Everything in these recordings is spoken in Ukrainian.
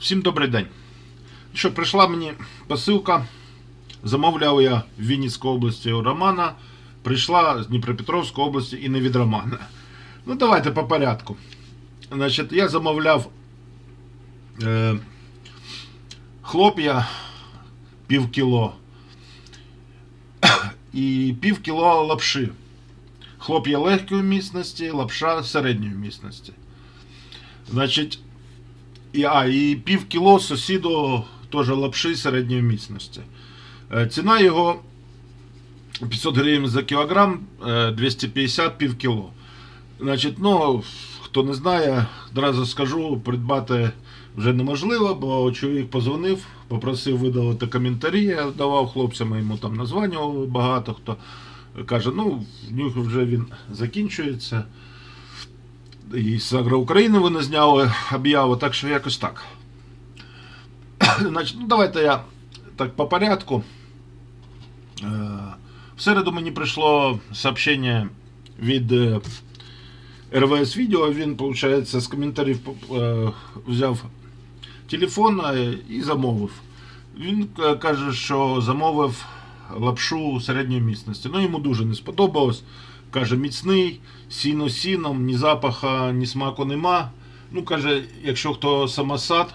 Всім добрий день. Що, прийшла мені посилка. Замовляв я в Вінницькій області у Романа. Прийшла з Дніпропетровської області і не від Романа. Ну, давайте по порядку. Значить, я замовляв е, хлоп'я пів кіло і пів кіло лапши. Хлоп'я легкої міцності, лапша середньої міцності. Значить, і, а, і пів кіло сусіду теж лапши середньої міцності. Е, Ціна його 500 гривень за кілограм, е, 250 пів кіло. Значить, ну, хто не знає, одразу скажу, придбати вже неможливо, бо чоловік позвонив, попросив видалити коментарі, я давав хлопцям, йому там названювали багато хто. Каже, ну, в них вже він закінчується. І з Агроукраїни вони зняли об'яву, так що якось так. Значить, ну давайте я так по порядку. Е, В середу мені прийшло сообщення від е, РВС відео. Він, виходить, з коментарів е, взяв телефон і замовив. Він каже, що замовив лапшу середньої міцності. Ну, йому дуже не сподобалось. Каже, міцний, сіно сіном, ні запаха, ні смаку нема. Ну, каже, якщо хто самосад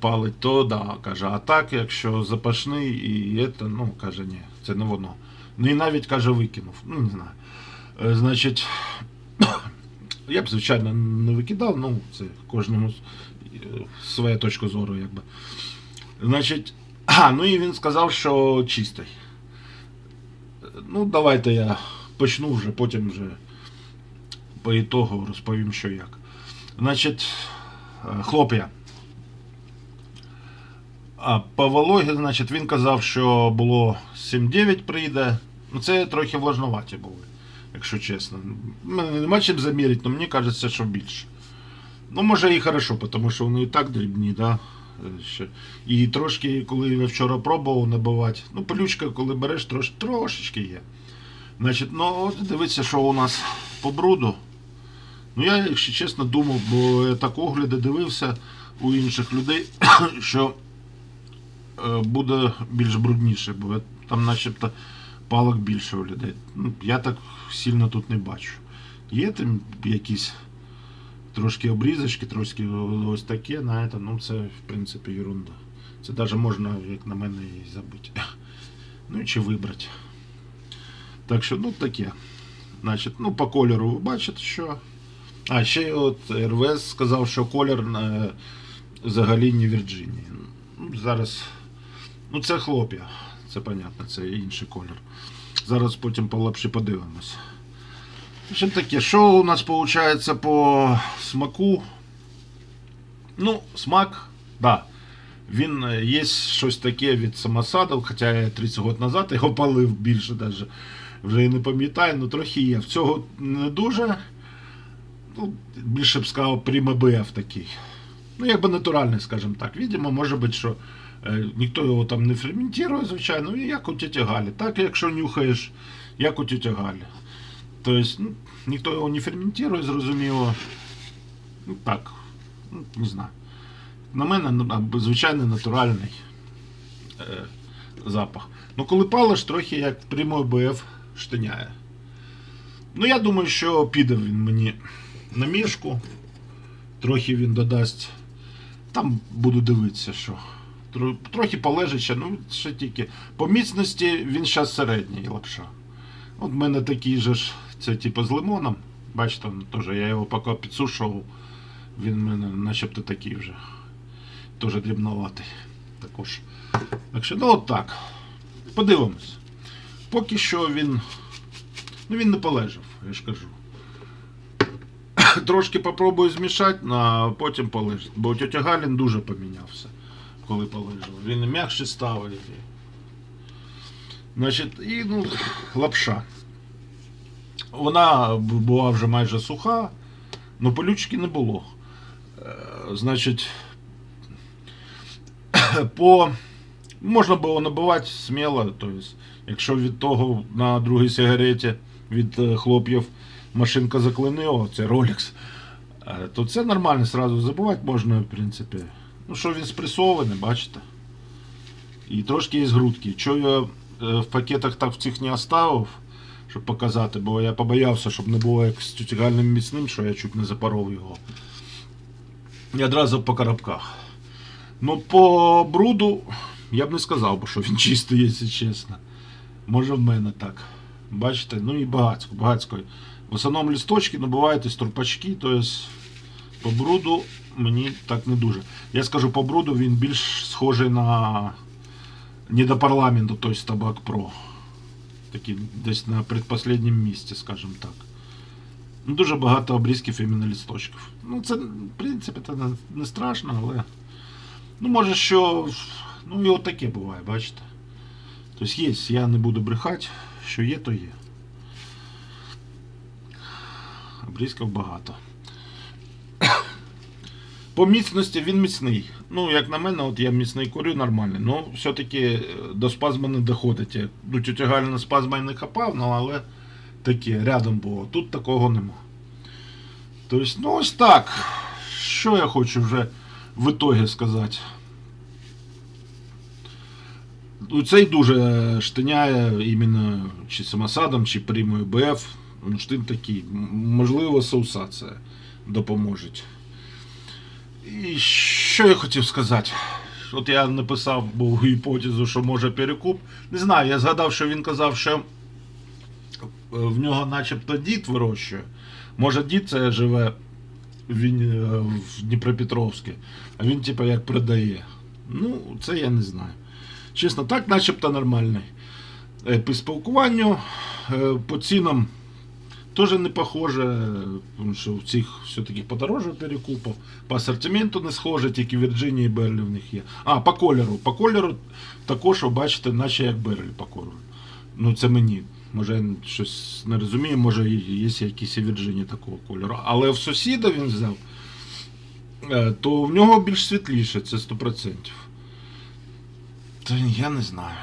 палить, то да. Каже, а так, якщо запашний і це, ну, каже, ні, це не воно. Ну і навіть каже, викинув. Ну, не знаю. Е, Значить, я б, звичайно, не викидав, ну, це кожному е, своя точка зору, якби. Значить, а, ну і він сказав, що чистий. Ну, давайте я почну вже, потім вже по ітогу розповім, що як. Значить, е, хлоп'я. А по вологі, значить, він казав, що було 7-9 прийде. Ну, це трохи влажноваті були, якщо чесно. Мене нема чим заміряти, але мені кажеться, що більше. Ну, може і хорошо, тому що вони і так дрібні, да? е. І трошки, коли я вчора пробував набивати, ну, пилючка, коли береш, трош, трошечки є. Значить, ну от дивіться, що у нас по бруду. Ну я, якщо чесно, думав, бо я так огляди дивився у інших людей, що е, буде більш брудніше, бо там начебто палок більше у людей. Ну, я так сильно тут не бачу. Є там якісь трошки обрізочки, трошки ось таке, знаєте, ну це в принципі ерунда. Це навіть можна, як на мене, і забути. Ну чи вибрати. Так що, ну таке. Значить, ну по кольору ви бачите, що. А, ще от РВС сказав, що колір е, взагалі не Вірджинії. Ну, зараз. Ну, це хлоп'я. Це понятно, це інший колір. Зараз потім по лапші подивимось. Общем таке, що у нас виходить по смаку? Ну, смак, да. Він е, є щось таке від самосаду, хоча я 30 років назад його палив більше даже. Вже і не пам'ятаю, але трохи є. В цього не дуже. Ну, більше б сказав, Prima BF такий. Ну, якби натуральний, скажімо так. Відомо, може бути, що е, ніхто його там не ферментує, звичайно, і як у тіті Галі. Так, якщо нюхаєш, як у тіті Галі. Тобто, ну, ніхто його не ферментує, зрозуміло. Ну так, ну, не знаю. На мене ну, звичайний натуральний е, запах. Ну, коли палиш, трохи як прямой БФ штиняє. Ну, я думаю, що піде він мені на мішку. Трохи він додасть. Там буду дивитися, що. Трохи полежить ще, ну ще тільки. По міцності він зараз середній лапша. От в мене такий же ж, це типу з лимоном. Бачите, теж я його поки підсушував. Він в мене начебто такий вже. Теж дрібноватий. Також. Так що, ну от так. Подивимось. Поки що він. Ну він не полежав, я ж кажу. Трошки попробую змішати, а потім полежить. Бо тетя Галін дуже помінявся, коли полежав. Він м'якше став. Значить, і ну, лапша. Вона була вже майже суха, але полючки не було. Е, Значить, по можна було набивати сміло, тобто, якщо від того на другій сигареті від е, хлоп'їв машинка заклинила, це Rolex, е, то це нормально, сразу забивати можна, в принципі. Ну що він спресований, бачите? І трошки із грудки. Чого я е, в пакетах так в цих не оставив, щоб показати, бо я побоявся, щоб не було як з тютюгальним міцним, що я чуть не запоров його. І одразу по коробках. Ну, по бруду я б не сказав, що він чистий, якщо чесно. Може в мене так. Бачите, ну і багацько, багацько. В основному лісточки, ну бувають і стурпачки, то есть по бруду мені так не дуже. Я скажу, по бруду він більш схожий на не до парламенту, тобто табак про. Такий десь на предпоследньому місці, скажімо так. Ну, дуже багато обрізків іменно лісточків. Ну, це, в принципі, це не страшно, але. Ну, може, що. Ну, і от таке буває, бачите. Тобто є, я не буду брехати, що є, то є. Обрізків багато. По міцності він міцний. Ну, як на мене, от я міцний курю нормально. Ну, все-таки е, до спазму не доходить. Я ну, тютюгально спазма й не хапав, ну, але таке, рядом було. Тут такого нема. Тобто, ну ось так. Що я хочу вже в ітогі сказати. Ну, Цей дуже штиняє іменно чи самосадом, чи прямою БФ. Ну, штин такий. Можливо, соусація допоможе. І що я хотів сказати? От я написав був гіпотезу, що може перекуп. Не знаю, я згадав, що він казав, що е, в нього начебто дід вирощує. Може дід це живе він, е, в Дніпропетровську, а він типа як продає. Ну, це я не знаю. Чесно, так начебто нормальний. Е, По спілкуванню, е, по цінам теж не похоже, тому що в цих все-таки подорожче перекупів. По асортименту не схоже, тільки Virginia і Берлі в них є. А, по кольору. По кольору також, бачите, наче як Берлі по кольору. Ну, це мені. Може, я щось не розумію, може є якісь і Virginia такого кольору. Але в сусіда він взяв, е, то в нього більш світліше, це 100%. Та я не знаю.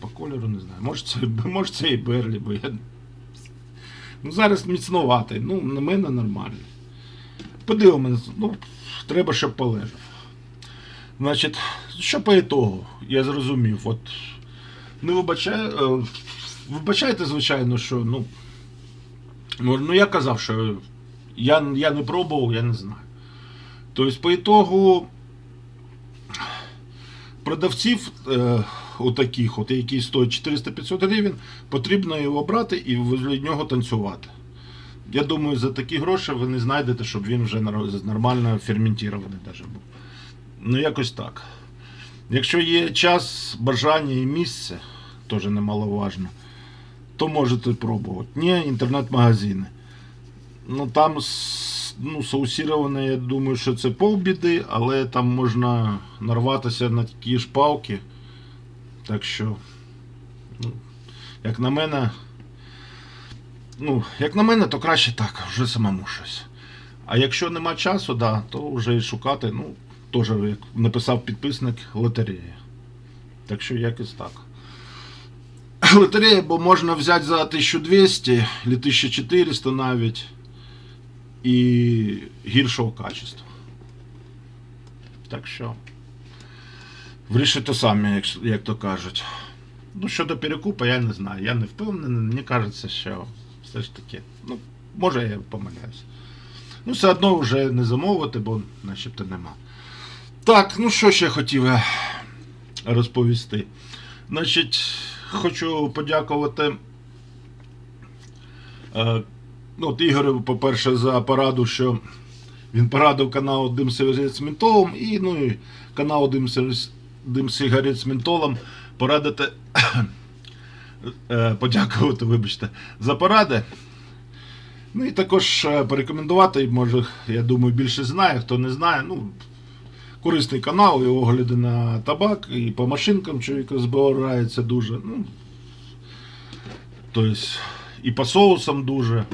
По кольору не знаю. Може це, може це і Берлі, бо я. Ну, зараз міцноватий, ну, на мене нормально. Подивимось, ну, треба, щоб полежав. Значить, що по ітогу, я зрозумів. От, не вибачаю, е, вибачайте, звичайно, що, ну, ну, ну я казав, що я, я не пробував, я не знаю. Тобто, по ітогу продавців е, отаких, от, які стоять 400-500 гривень, потрібно його брати і возле нього танцювати. Я думаю, за такі гроші ви не знайдете, щоб він вже нормально ферментований даже був. Ну, якось так. Якщо є час, бажання і місце, теж немаловажно, то можете пробувати. Ні, інтернет-магазини. Ну там ну, соусіроване, я думаю, що це полбіди, але там можна нарватися на такі ж палки. Так що, ну, як на мене, ну, як на мене, то краще так, вже самому щось. А якщо нема часу, да, то вже і шукати, ну, теж, як написав підписник, лотерея. Так що якось так. Лотерея, бо можна взяти за 1200 чи 1400 навіть і гіршого качества. Так що. Вирішуйте самі, як, як то кажуть. Ну, щодо перекупа, я не знаю. Я не впевнений. Мені кажеться, що все ж таки. Ну, може я помиляюсь. Ну, все одно вже не замовити, бо начебто нема. Так, ну що ще хотів я розповісти. Значить, хочу подякувати. Ну, от Ігорю, по-перше, за пораду, що він порадив канал Дим Сигарет з ментолом і ну, і канал Дим, Дим Сигарет з ментолом порадити. е, подякувати, вибачте, за поради. Ну і також е, порекомендувати, може, я думаю, більше знає, хто не знає. Ну, корисний канал, і огляди на табак, і по машинкам чоловік збирається дуже. Ну, тобто, і по соусам дуже.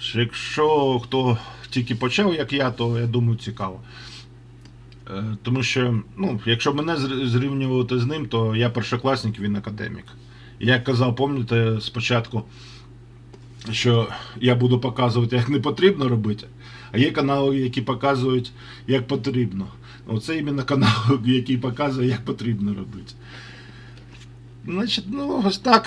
Що Якщо хто тільки почав, як я, то я думаю, цікаво. Е, Тому що, ну, якщо мене зрівнювати з ним, то я першокласник, він академік. Як казав, пам'ятаєте, спочатку, що я буду показувати, як не потрібно робити, А є канали, які показують, як потрібно. Оце іменно канал, який показує, як потрібно робити. Значить, ну ось так.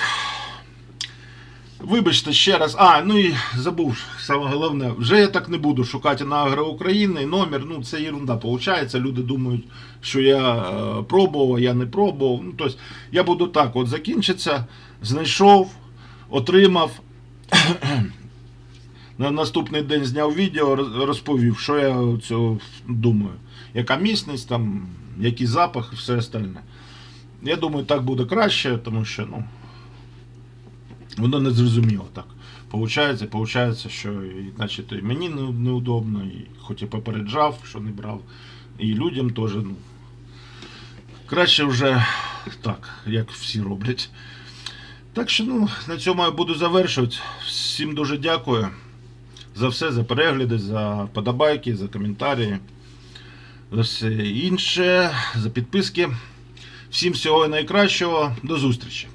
Вибачте ще раз. А, ну і забув саме головне. Вже я так не буду шукати на Агро України номер. Ну це ерунда виходить. Люди думають, що я е, пробував, я не пробував. Ну, тобто я буду так: от закінчиться, знайшов, отримав. На наступний день зняв відео, розповів, що я цього думаю. Яка місність, там, який запах і все остальне. Я думаю, так буде краще, тому що, ну. Воно не зрозуміло так. Получається, получається, що і, значить, і мені не- неудобно, і хоч і попереджав, що не брав, і людям теж, ну. Краще вже так, як всі роблять. Так що, ну, на цьому я буду завершувати. Всім дуже дякую за все, за перегляди, за подобайки, за коментарі, за все інше, за підписки. Всім всього найкращого. До зустрічі!